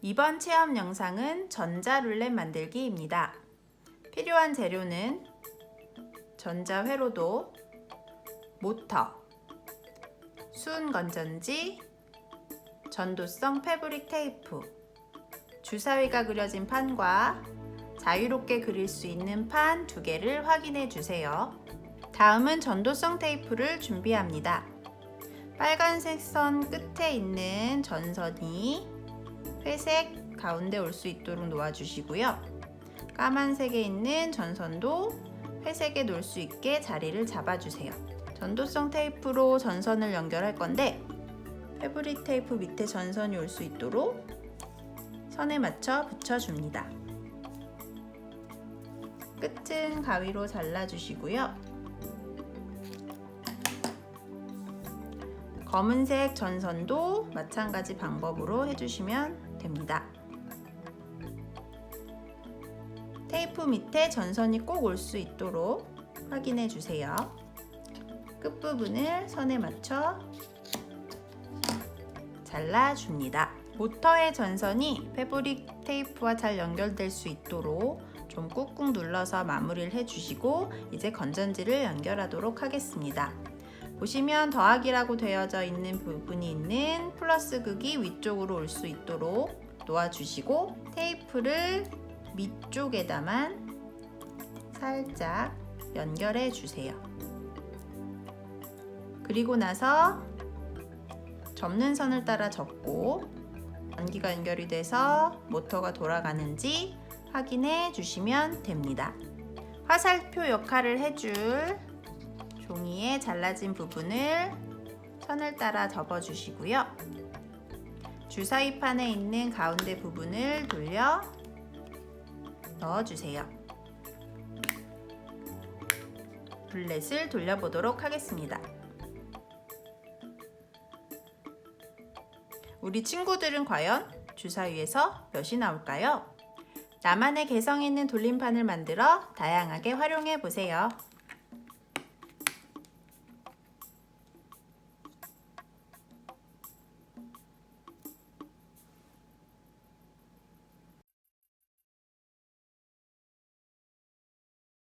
이번 체험 영상은 전자룰렛 만들기입니다. 필요한 재료는 전자회로도, 모터, 수은 건전지, 전도성 패브릭 테이프, 주사위가 그려진 판과 자유롭게 그릴 수 있는 판 두 개를 확인해 주세요. 다음은 전도성 테이프를 준비합니다. 빨간색 선 끝에 있는 전선이 회색 가운데 올 수 있도록 놓아주시고요. 까만색에 있는 전선도 회색에 놓을 수 있게 자리를 잡아주세요. 전도성 테이프로 전선을 연결할 건데 패브릭 테이프 밑에 전선이 올 수 있도록 선에 맞춰 붙여줍니다. 끝은 가위로 잘라주시고요. 검은색 전선도 마찬가지 방법으로 해주시면 됩니다. 테이프 밑에 전선이 꼭 올 수 있도록 확인해 주세요. 끝부분을 선에 맞춰 잘라줍니다. 모터의 전선이 패브릭 테이프와 잘 연결될 수 있도록 좀 꾹꾹 눌러서 마무리를 해주시고 이제 건전지를 연결하도록 하겠습니다. 보시면 더하기라고 되어져 있는 부분이 있는 플러스 극이 위쪽으로 올 수 있도록 놓아주시고 테이프를 밑쪽에다만 살짝 연결해 주세요. 그리고 나서 접는 선을 따라 접고 전기가 연결이 돼서 모터가 돌아가는지 확인해 주시면 됩니다. 화살표 역할을 해줄 종이에 잘라진 부분을 선을 따라 접어 주시고요. 주사위판에 있는 가운데 부분을 돌려 넣어 주세요. 룰렛을 돌려보도록 하겠습니다. 우리 친구들은 과연 주사위에서 몇이 나올까요? 나만의 개성 있는 돌림판을 만들어 다양하게 활용해 보세요.